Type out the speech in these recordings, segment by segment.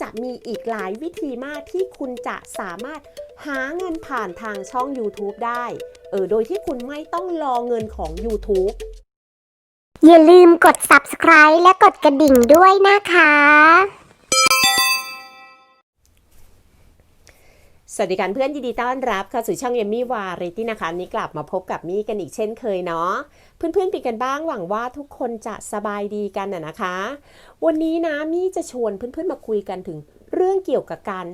จะมีอีกหลายวิธีมากที่คุณจะสามารถหาเงินผ่านทางช่อง YouTube ได้ เออ โดยที่คุณไม่ต้องรอเงินของ YouTube อย่าลืมกด subscribe และกดกระดิ่งด้วยนะคะ สวัสดีกันเพื่อนยินดีต้อนรับเข้าสู่ช่องเอมมี่วาริตี้นะคะนี้กลับมาพบกับมี่กันอีกเช่นเคยเนาะเพื่อนๆเป็นกันบ้างหวังว่าทุกคนจะสบายดีกันนะนะคะ วันนี้นะมี่จะชวนเพื่อนๆมาคุยกันถึงเรื่องเกี่ยวกับการ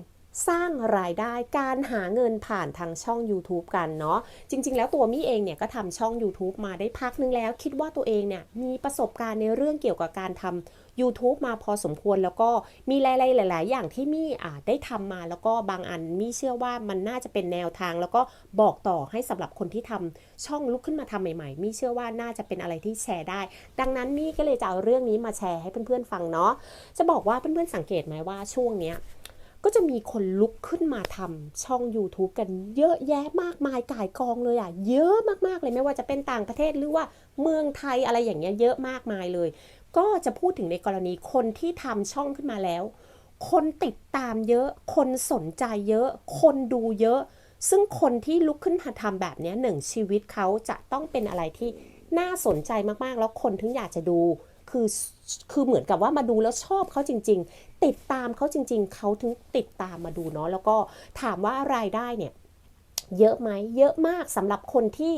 สร้างรายได้การหาเงินผ่านทางช่อง YouTube กันเนาะจริง ๆ แล้วตัวมี่เองเนี่ยก็ทำช่อง YouTube มาได้พักนึงแล้ว คิดว่าตัวเองเนี่ยมีประสบการณ์ในเรื่องเกี่ยวกับการทำ YouTube มาพอสมควรแล้วก็มีหลายๆหลาย ๆ อย่างที่มี่ได้ทำมาแล้วก็บางอันมี่เชื่อว่ามันน่าจะเป็นแนวทาง แล้วก็บอกต่อให้สำหรับคนที่ทำช่องลุกขึ้นมาทำใหม่ๆมี่เชื่อว่าน่าจะเป็นอะไรที่แชร์ได้ ดังนั้นมี่ก็เลยจะเอาเรื่องนี้มาแชร์ให้เพื่อนๆฟังเนาะจะบอกว่าเพื่อนๆสังเกตไหมว่าช่วงเนี้ยก็จะมีคนลุกขึ้นมาทำช่อง YouTube กันเยอะแยะมากมายก่ายกองเลยอะ่ะ เยอะมากๆเลยไม่ว่าจะเป็นต่างประเทศหรือว่าเมืองไทยอะไรอย่างเงี้ยเยอะมากมายเลย ก็จะพูดถึงในกรณีคนที่ทำช่องขึ้นมาแล้ว คนติดตามเยอะ คนสนใจเยอะ คนดูเยอะ ซึ่งคนที่ลุกขึ้นมาทำแบบนี้หนึ่งชีวิตเขาจะต้องเป็นอะไรที่น่าสนใจมากๆ แล้วคนถึงอยากจะดู คือคือเหมือนกับว่ามาดูแล้วชอบเขาจริง ๆ ติดตามเขาจริง ๆ เขาถึงติดตามมาดูเนาะแล้วก็ถามว่ารายได้เนี่ยเยอะไหมเยอะมากสำหรับคนที่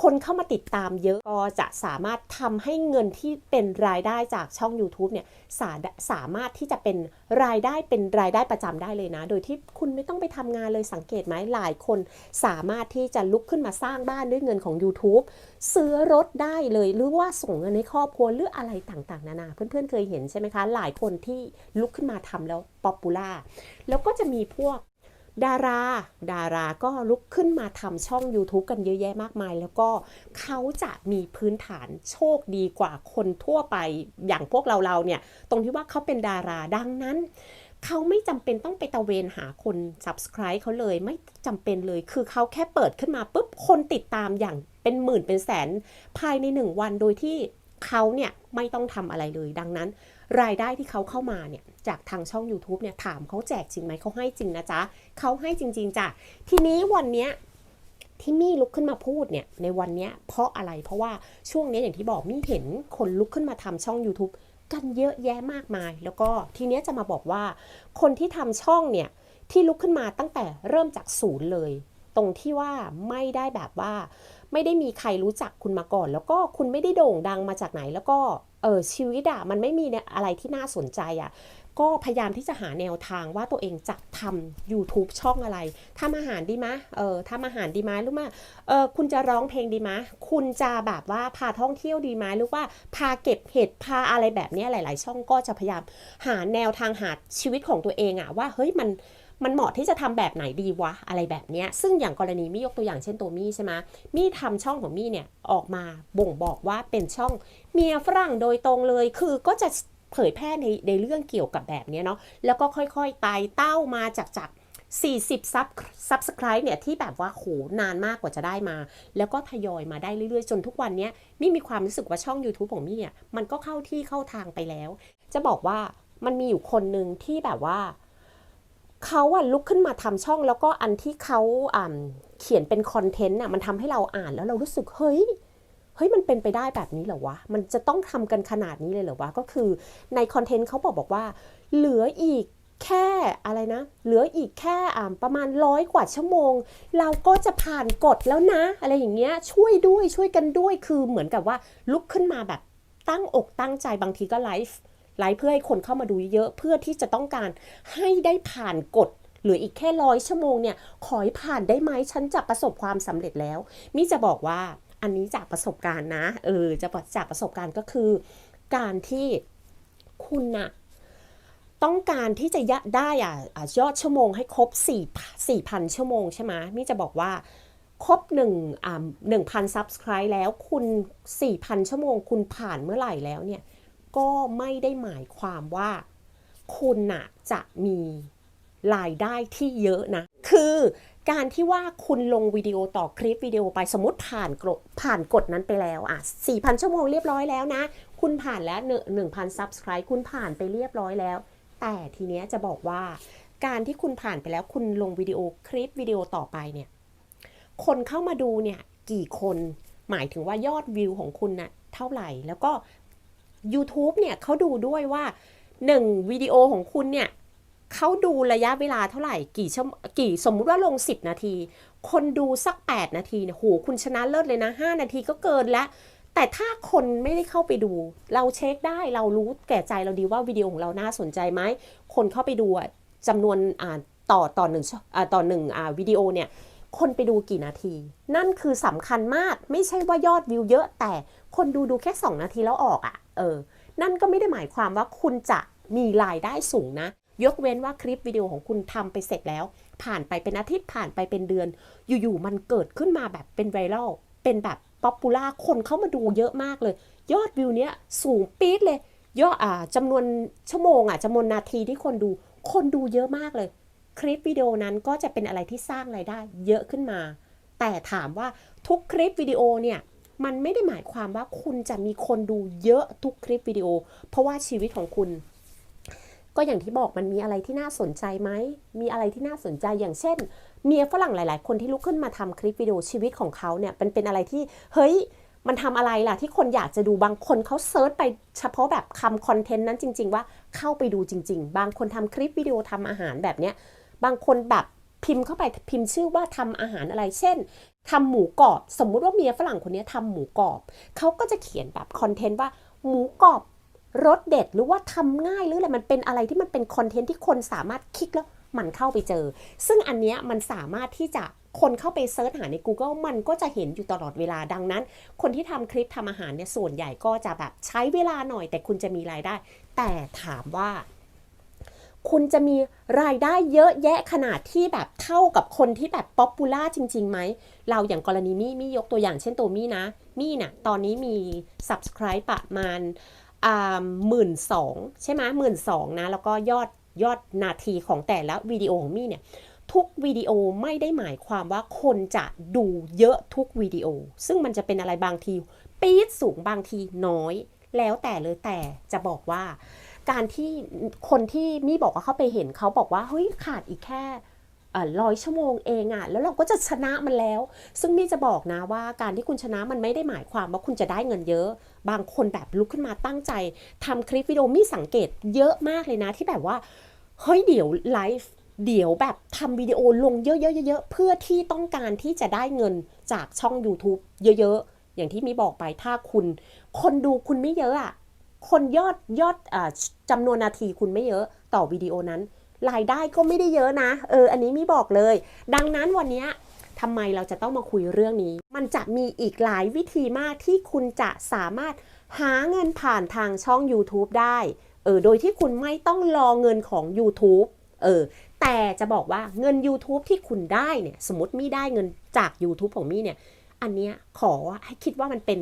คนเข้ามาติดตามเยอะก็จะสามารถทำให้เงินที่เป็นรายได้จากช่อง YouTube เนี่ยสาสามารถที่จะเป็นรายได้เป็นรายได้ประจำได้เลยนะ โดยที่คุณไม่ต้องไปทำงานเลยสังเกตไหมหลายคนสามารถที่จะลุกขึ้นมาสร้างบ้านด้วยเงินของ YouTube ซื้อรถได้เลยหรือว่าส่งเงินให้ครอบครัวหรืออะไรต่างๆ นานา เพื่อนๆเคยเห็นใช่ไหมคะ หลายคนที่ลุกขึ้นมาทำแล้วป๊อปปูล่าแล้วก็จะมีพวก ดารา ดาราก็ลุกขึ้นมาทำช่อง YouTube กันเยอะแยะมากมาย แล้วก็เขาจะมีพื้นฐานโชคดีกว่าคนทั่วไปอย่างพวกเราเราเนี่ย ตรงที่ว่าเขาเป็นดาราดังนั้นเขาไม่จำเป็นต้องไปตะเวนหาคน subscribe เขาเลยไม่จำเป็นเลย คือเขาแค่เปิดขึ้นมาปุ๊บคนติดตามอย่างเป็นหมื่นเป็นแสนภายในหนึ่งวันโดยที่ เขาเนี่ยไม่ต้องทำอะไรเลย ดังนั้น รายได้ที่เขาเข้ามาเนี่ยจากทางช่อง YouTube เนี่ยถามเขาแจกจริงไหมเขาให้จริงนะจ๊ะเขาให้จริง ๆจ้ะทีนี้วันเนี้ยที่มี่ลุกขึ้นมาพูดเนี่ยในวันเนี้ยเพราะอะไรเพราะว่าช่วงนี้อย่างที่บอกมี่เห็นคนลุกขึ้นมาทำช่อง YouTube กันเยอะแยะมากมาย แล้วก็ทีเนี้ยจะมาบอกว่า คนที่ทำช่องเนี่ยที่ลุกขึ้นมาตั้งแต่เริ่มจากศูนย์เลย ตรงที่ว่าไม่ได้แบบว่า ไม่ได้มีใครรู้จักคุณมาก่อน แล้วก็คุณไม่ได้โด่งดังมาจากไหน แล้วก็เออชีวิตอะมันไม่มีเนี่ยอะไรที่น่าสนใจอะก็พยายามที่จะหาแนวทางว่าตัวเองจะทำ YouTube ช่องอะไรทำอาหารดีไหมเออทำอาหารดีไหมหรือว่าเออคุณจะร้องเพลงดีไหมคุณจะแบบว่าพาท่องเที่ยวดีไหมหรือว่าพาเก็บเห็ดพาอะไรแบบนี้หลาย ๆ ช่องก็จะพยายามหาแนวทางหาชีวิตของตัวเองอะว่าเฮ้ยมันมันเหมาะที่จะทำแบบไหนดีวะอะไรแบบเนี้ยซึ่งอย่างกรณีมี่ยกตัวอย่างเช่นตัวมี่ใช่ไหมมี่ทำช่องของมี่เนี่ยออกมาบ่งบอกว่าเป็นช่องเมียฝรั่งโดยตรงเลย คือก็จะเผยแพร่ในในเรื่องเกี่ยวกับแบบนี้เนาะแล้วก็ค่อยๆไต่เต้ามาจากจาก40ซับซับสไครต์เนี่ยที่แบบว่าโหนานมากกว่าจะได้มา แล้วก็ทยอยมาได้เรื่อยๆ จนทุกวันนี้มี่มีความรู้สึกว่าช่อง YouTube ของมี่อะมันก็เข้าที่เข้าทางไปแล้ว จะบอกว่ามันมีอยู่คนหนึ่งที่แบบว่า เขาอะลุกขึ้นมาทำช่องแล้วก็อันที่เขาอ่าเขียนเป็นคอนเทนต์อะมันทำให้เราอ่านแล้วเรารู้สึกเฮ้ยเฮ้ยมันเป็นไปได้แบบนี้เหรอวะ มันจะต้องทำกันขนาดนี้เลยเหรอวะ ก็คือในคอนเทนต์เขาบอกบอกว่า เหลืออีกแค่อะไรนะ เหลืออีกแค่อ่าประมาณร้อยกว่าชั่วโมง เราก็จะผ่านกฎแล้วนะ อะไรอย่างเงี้ยช่วยด้วยช่วยกันด้วยคือเหมือนกับว่าลุกขึ้นมาแบบตั้งอกตั้งใจบางทีก็ไลฟ์ ไลฟ์เพื่อให้คนเข้ามาดูเยอะเพื่อที่จะต้องการให้ได้ผ่านกฎหลืออีกแค่ร้อยชั่วโมงเนี่ย ขอให้ผ่านได้ไหมฉันจะประสบความสำเร็จแล้ว มิจะบอกว่าอันนี้จากประสบการณ์นะ เออ จะจากประสบการณ์ก็คือ การที่คุณน่ะต้องการที่จะยะได้อะอะยอดชั่วโมงให้ครบ4 4,000 ชั่วโมงใช่ไหมมิจะบอกว่าครบหนึ่งหนึ่งพันซับสไครต์แล้วคุณ 4,000 ชั่วโมง คุณผ่านเมื่อไหร่แล้วเนี่ย ก็ไม่ได้หมายความว่า คุณน่ะจะมีรายได้ที่เยอะนะ คือการที่ว่าคุณลงวิดีโอต่อคลิปวิดีโอไปสมมติผ่านกฎผ่านกฎนั้นไปแล้วอะ 4,000 ชั่วโมงเรียบร้อยแล้วนะ คุณผ่านแล้วหนึ่งพันซับสไครต์คุณผ่านไปเรียบร้อยแล้ว แต่ทีเนี้ยจะบอกว่า การที่คุณผ่านไปแล้วคุณลงวิดีโอคลิปวิดีโอต่อไปเนี่ย คนเข้ามาดูเนี่ยกี่คน หมายถึงว่ายอดวิวของคุณน่ะเท่าไหร่ แล้วก็ YouTube เนี่ยเขาดูด้วยว่าหนึ่งวิดีโอของคุณเนี่ยเขาดูระยะเวลาเท่าไหร่กี่ชั่วโมกี่สมมุติว่าลง 10 นาที คนดูสัก 8 นาทีเนี่ยโหคุณชนะเลิศเลยนะ 5 นาทีก็เกินแล้ว แต่ถ้าคนไม่ได้เข้าไปดู เราเช็คได้เรารู้แก่ใจเราดีว่าวิดีโอของเราน่าสนใจไหมคนเข้าไปดูจำนวนอ่าต่อต่อหนึ่งชั่วอ่าต่อหนึ่งอ่าวิดีโอเนี่ย คนไปดูกี่นาที นั่นคือสำคัญมากไม่ใช่ว่ายอดวิวเยอะ แต่คนดูดูแค่ 2 นาทีแล้วออกอะ่ะเออ นั่นก็ไม่ได้หมายความว่าคุณจะมีรายได้สูงนะ ยกเว้นว่าคลิปวิดีโอของคุณทำไปเสร็จแล้ว ผ่านไปเป็นอาทิตย์ผ่านไปเป็นเดือน อยู่ๆมันเกิดขึ้นมาแบบเป็นไวรัลเป็นแบบป๊อปปูล่าคนเข้ามาดูเยอะมากเลย ยอดวิวเนี้ยสูงปี๊ดเลยยอดอ่าจำนวนชั่วโมงอะจำนวนนาทีที่คนดู คนดูเยอะมากเลย คลิปวิดีโอนั้นก็จะเป็นอะไรที่สร้างรายได้เยอะขึ้นมา แต่ถามว่าทุกคลิปวิดีโอเนี่ยมันไม่ได้หมายความว่าคุณจะมีคนดูเยอะทุกคลิปวิดีโอ เพราะว่าชีวิตของคุณ ก็อย่างที่บอกมันมีอะไรที่น่าสนใจไหม มีอะไรที่น่าสนใจอย่างเช่น เมียฝรั่งหลาย ๆ คนที่ลุกขึ้นมาทำคลิปวิดีโอชีวิตของเขาเนี่ยเป็นเป็นอะไรที่เฮ้ยมันทำอะไรล่ะที่คนอยากจะดูบางคนเขาเซิร์ชไปเฉพาะแบบคำคอนเทนต์นั้นจริง ๆ ว่าเข้าไปดูจริง ๆ บางคนทำคลิปวิดีโอทำอาหารแบบเนี้ย บางคนแบบพิมพ์เข้าไปพิมพ์ชื่อว่าทำอาหารอะไรเช่นทำหมูกรอบ สมมุติว่าเมียฝรั่งคนนี้ทำหมูกรอบเขาก็จะเขียนแบบคอนเทนต์ว่าหมูกรอบรสเด็ดหรือว่าทำง่ายหรืออะไรมันเป็นอะไรที่มันเป็นคอนเทนต์ที่คนสามารถคลิกแล้วมันเข้าไปเจอ ซึ่งอันเนี้ยมันสามารถที่จะคนเข้าไปเซิร์ชหาใน Google มันก็จะเห็นอยู่ตลอดเวลาดังนั้น คนที่ทำคลิปทำอาหารเนี่ยส่วนใหญ่ก็จะแบบใช้เวลาหน่อย แต่คุณจะมีรายได้ แต่ถามว่า คุณจะมีรายได้เยอะแยะขนาดที่แบบเท่ากับคนที่แบบป๊อปปูล่าจริงๆไหม เราอย่างกรณีมี่มี่ยกตัวอย่างเช่นตัวมี่นะ มี่น่ะตอนนี้มี subscribe ประมาณอ่าหมื่นสองใช่ไหมหมื่นสองนะ แล้วก็ยอดยอดนาทีของแต่ละวิดีโอของมี่เนี่ยทุกวิดีโอไม่ได้หมายความว่าคนจะดูเยอะทุกวิดีโอ ซึ่งมันจะเป็นอะไรบางที ปี๊ดสูงบางทีน้อย แล้วแต่เลยแต่จะบอกว่า การที่คนที่มี่บอกว่าเขาไปเห็นเขาบอกว่าเฮ้ยขาดอีกแค่ร้อยชั่วโมงเองอะแล้วเราก็จะชนะมันแล้ว ซึ่งมี่จะบอกนะว่าการที่คุณชนะมันไม่ได้หมายความว่าคุณจะได้เงินเยอะ บางคนแบบลุกขึ้นมาตั้งใจทำคลิปวิดีโอมี่สังเกตเยอะมากเลยนะที่แบบว่าเฮ้ยเดี๋ยวไลฟ์เดี๋ยวแบบทำวิดีโอลงเยอะๆๆๆเพื่อที่ต้องการที่จะได้เงินจากช่อง YouTube เยอะๆ อย่างที่มีบอกไปถ้าคุณ คนดูคุณไม่เยอะอะ คนยอดยอดอจำนวนนาทีคุณไม่เยอะต่อวิดีโอนั้น รายได้ก็ไม่ได้เยอะนะ เออ อันนี้มีบอกเลย ดังนั้นวันนี้ทำไมเราจะต้องมาคุยเรื่องนี้ มันจะมีอีกหลายวิธีมากที่คุณจะสามารถหาเงินผ่านทางช่อง YouTube ได้ เออ โดยที่คุณไม่ต้องรอเงินของ YouTube เออ แต่จะบอกว่าเงิน YouTube ที่คุณได้เนี่ย สมมติมี่ได้เงินจาก YouTube ของมี่เนี่ย อันเนี้ยขอให้คิดว่ามันเป็น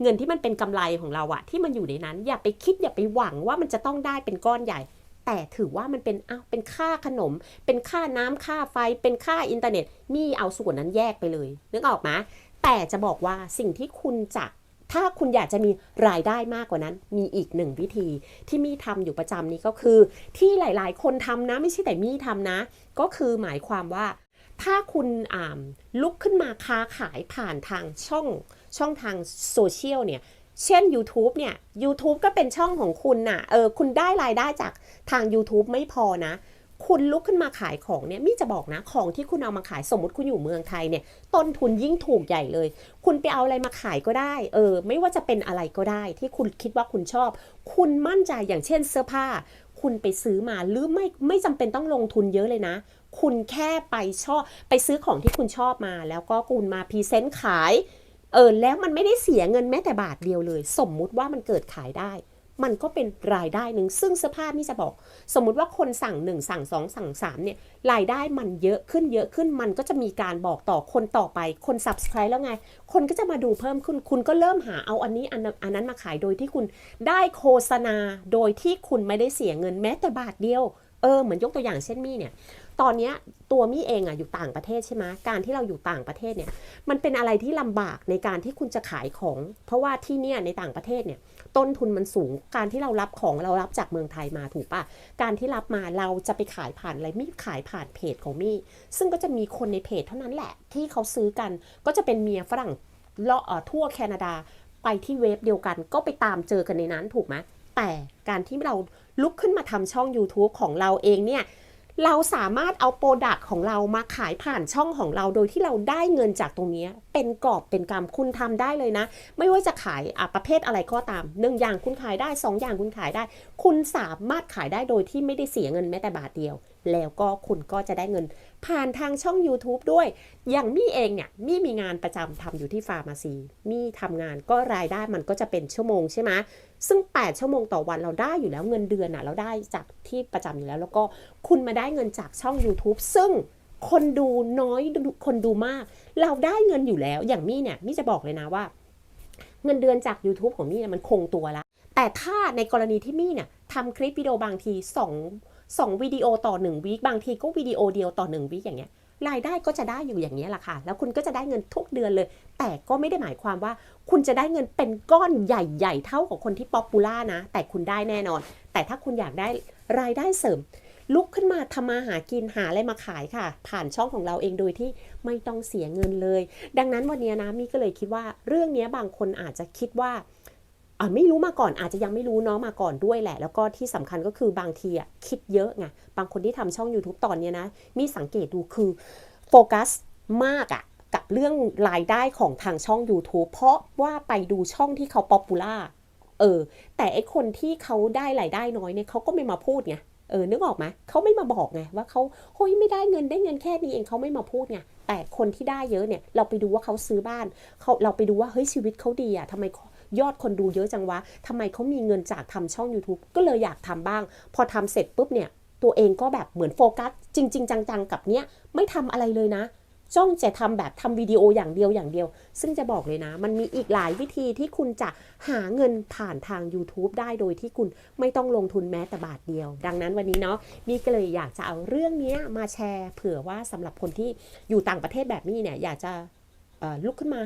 เงินที่มันเป็นกำไรของเราอะที่มันอยู่ในนั้น อย่าไปคิดอย่าไปหวังว่ามันจะต้องได้เป็นก้อนใหญ่ แต่ถือว่ามันเป็นอ้าวเป็นค่าขนม เป็นค่าน้ำค่าไฟ เป็นค่าอินเทอร์เน็ตมี่เอาส่วนนั้นแยกไปเลยนึกออกไหมแต่จะบอกว่าสิ่งที่คุณจะถ้าคุณอยากจะมีรายได้มากกว่านั้น มีอีกหนึ่งวิธีที่มี่ทำอยู่ประจำนี้ก็คือ ที่หลาย ๆ คนทำนะ ไม่ใช่แต่มี่ทำนะ ก็คือหมายความว่า ถ้าคุณอ่าลุกขึ้นมาค้าขายผ่านทางช่องช่องทางโซเชียลเนี่ยเช่น YouTube เนี่ย YouTube ก็เป็นช่องของคุณน่ะ เออ คุณได้รายได้จากทาง YouTube ไม่พอนะ คุณลุกขึ้นมาขายของเนี่ย มี่จะบอกนะ ของที่คุณเอามาขายสมมติคุณอยู่เมืองไทยเนี่ย ต้นทุนยิ่งถูกใหญ่เลย คุณไปเอาอะไรมาขายก็ได้ เออ ไม่ว่าจะเป็นอะไรก็ได้ ที่คุณคิดว่าคุณชอบ คุณมั่นใจอย่างเช่นเสื้อผ้า คุณไปซื้อมาหรือไม่ ไม่จำเป็นต้องลงทุนเยอะเลยนะ คุณแค่ไปชอบไปซื้อของที่คุณชอบมา แล้วก็คุณมาพรีเซนต์ขายเออแล้วมันไม่ได้เสียเงินแม้แต่บาทเดียวเลย สมมุติว่ามันเกิดขายได้ มันก็เป็นรายได้หนึ่งซึ่งเสื้อผ้านี่จะบอก สมมุติว่าคนสั่งหนึ่งสั่งสองสั่งสามเนี่ยรายได้มันเยอะขึ้นเยอะขึ้นมันก็จะมีการบอกต่อคนต่อไปคน subscribe แล้วไง คนก็จะมาดูเพิ่มขึ้น คุณก็เริ่มหาเอาอันนี้อันอันนั้นมาขายโดยที่คุณได้โฆษณาโดยที่คุณไม่ได้เสียเงินแม้แต่บาทเดียวเออเหมือนยกตัวอย่างเช่นมี่เนี่ย ตอนนี้ตัวมี่เองอะอยู่ต่างประเทศใช่ไหมการที่เราอยู่ต่างประเทศเนี่ยมันเป็นอะไรที่ลำบากในการที่คุณจะขายของ เพราะว่าที่เนี่ยในต่างประเทศเนี่ยต้นทุนมันสูง การที่เรารับของเรารับจากเมืองไทยมาถูกปะการที่รับมาเราจะไปขายผ่านอะไรมี่ขายผ่านเพจของมี่ซึ่งก็จะมีคนในเพจเท่านั้นแหละ ที่เขาซื้อกันก็จะเป็นเมียฝรั่งเลาะทั่วแคนาดาไปที่เว็บเดียวกัน ก็ไปตามเจอกันในนั้นถูกไหมแต่การที่เราลุกขึ้นมาทำช่อง YouTube ของเราเองเนี่ย เราสามารถเอาโปรดักต์ของเรามาขายผ่านช่องของเราโดยที่เราได้เงินจากตรงนี้ เป็นกอบเป็นกำคุณทำได้เลยนะ ไม่ว่าจะขายอะประเภทอะไรก็ตามหนึ่งอย่างคุณขายได้สองอย่างคุณขายได้ คุณสามารถขายได้โดยที่ไม่ได้เสียเงินแม้แต่บาทเดียว แล้วก็คุณก็จะได้เงิน ผ่านทางช่อง YouTube ด้วย อย่างมี่เองเนี่ยมี่มีงานประจำทำอยู่ที่ฟาร์มาซีมี่ทำงานก็รายได้มันก็จะเป็นชั่วโมงใช่ไหม ซึ่ง 8 ชั่วโมงต่อวันเราได้อยู่แล้วเงินเดือนอะเราได้จากที่ประจำอยู่แล้ว แล้วก็คุณมาได้เงินจากช่อง YouTube ซึ่งคนดูน้อยคนดูมาก เราได้เงินอยู่แล้วอย่างมี่เนี่ยมี่จะบอกเลยนะว่า เงินเดือนจาก YouTube ของมี่เนี่ยมันคงตัวแล้วแต่ถ้าในกรณีที่มี่เนี่ยทำคลิปวิดีโอบางที2 2วิดีโอต่อ1วีคบางทีก็วิดีโอเดียวต่อ1วีคอย่างเงี้ย รายได้ก็จะได้อยู่อย่างนี้แหละค่ะ แล้วคุณก็จะได้เงินทุกเดือนเลย แต่ก็ไม่ได้หมายความว่า คุณจะได้เงินเป็นก้อนใหญ่ๆ เท่ากับคนที่ป๊อปปูล่านะ แต่คุณได้แน่นอน แต่ถ้าคุณอยากได้รายได้เสริม ลุกขึ้นมาทำมาหากินหาอะไรมาขายค่ะ ผ่านช่องของเราเองโดยที่ไม่ต้องเสียเงินเลย ดังนั้นวันนี้นะมี่ก็เลยคิดว่าเรื่องนี้บางคนอาจจะคิดว่า ไม่รู้มาก่อนอาจจะยังไม่รู้เนาะมาก่อนด้วยแหละ แล้วก็ที่สำคัญก็คือบางทีอะคิดเยอะไงบางคนที่ทำช่อง YouTube ตอนเนี้ยนะ มีสังเกตดูคือโฟกัสมากอะกับเรื่องรายได้ของทางช่อง YouTube เพราะว่าไปดูช่องที่เขาป๊อปปูล่าเออ แต่ไอคนที่เขาได้รายได้น้อยเนี่ยเขาก็ไม่มาพูดไงเออนึกออกไหมเขาไม่มาบอกไงว่าเขาเฮ้ยไม่ได้เงินได้เงินแค่นี้เองเขาไม่มาพูดไงแต่คนที่ได้เยอะเนี่ยเราไปดูว่าเขาซื้อบ้านเขาเราไปดูว่าเฮ้ยชีวิตเขาดีอะทำไม ยอดคนดูเยอะจังวะทำไมเขามีเงินจากทำช่อง YouTube ก็เลยอยากทำบ้าง พอทำเสร็จปุ๊บเนี่ย ตัวเองก็แบบเหมือนโฟกัส จริง ๆ จังๆ กับเนี้ยไม่ทำอะไรเลยนะจ้องจะทำแบบทำวิดีโออย่างเดียวอย่างเดียว ซึ่งจะบอกเลยนะ มันมีอีกหลายวิธีที่คุณจะหาเงินผ่านทาง YouTube ได้โดยที่คุณไม่ต้องลงทุนแม้แต่บาทเดียว ดังนั้นวันนี้เนาะมีก็เลยอยากจะเอาเรื่องเนี้ยมาแชร์ เผื่อว่าสำหรับคนที่อยู่ต่างประเทศแบบนี้เนี่ยอยากจะลุกขึ้นมา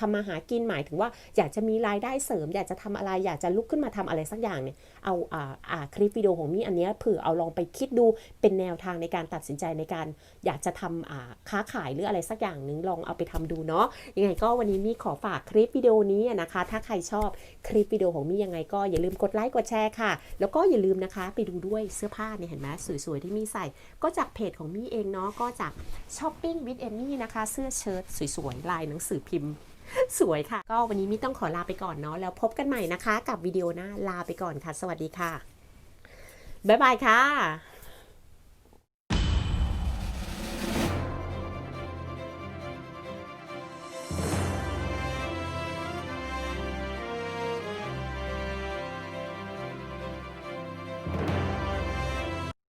ทำมาหากินหมายถึงว่าอยากจะมีรายได้เสริม อยากจะทำอะไรอยากจะลุกขึ้นมาทำอะไรสักอย่างเนี่ยเอาอ่าคลิปวิดีโอของมี่อันนี้เผื่อเอาลองไปคิดดูเป็นแนวทางในการตัดสินใจในการอยากจะทำอ่าค้าขายหรืออะไรสักอย่างหนึ่งลองเอาไปทำดูเนาะยังไงก็วันนี้มี่ขอฝากคลิปวิดีโอนี้นะคะ ถ้าใครชอบคลิปวิดีโอของมี่ยังไงก็อย่าลืมกดไลค์กดแชร์ค่ะ แล้วก็อย่าลืมนะคะไปดูด้วยเสื้อผ้าเนี่ยเห็นไหมสวยๆที่มี่ใส่ ก็จากเพจของมี่เองเนาะก็จากช้อปปิ้งวิดเอมี่นะคะ เสื้อเชิ้ตสวยๆลายหนังสือพิมพ์ สวยค่ะ ก็วันนี้มิต้องขอลาไปก่อนเนาะแล้วพบกันใหม่นะคะ กับวิดีโอหน้าลาไปก่อนค่ะ สวัสดีค่ะ บ๊ายบายค่ะ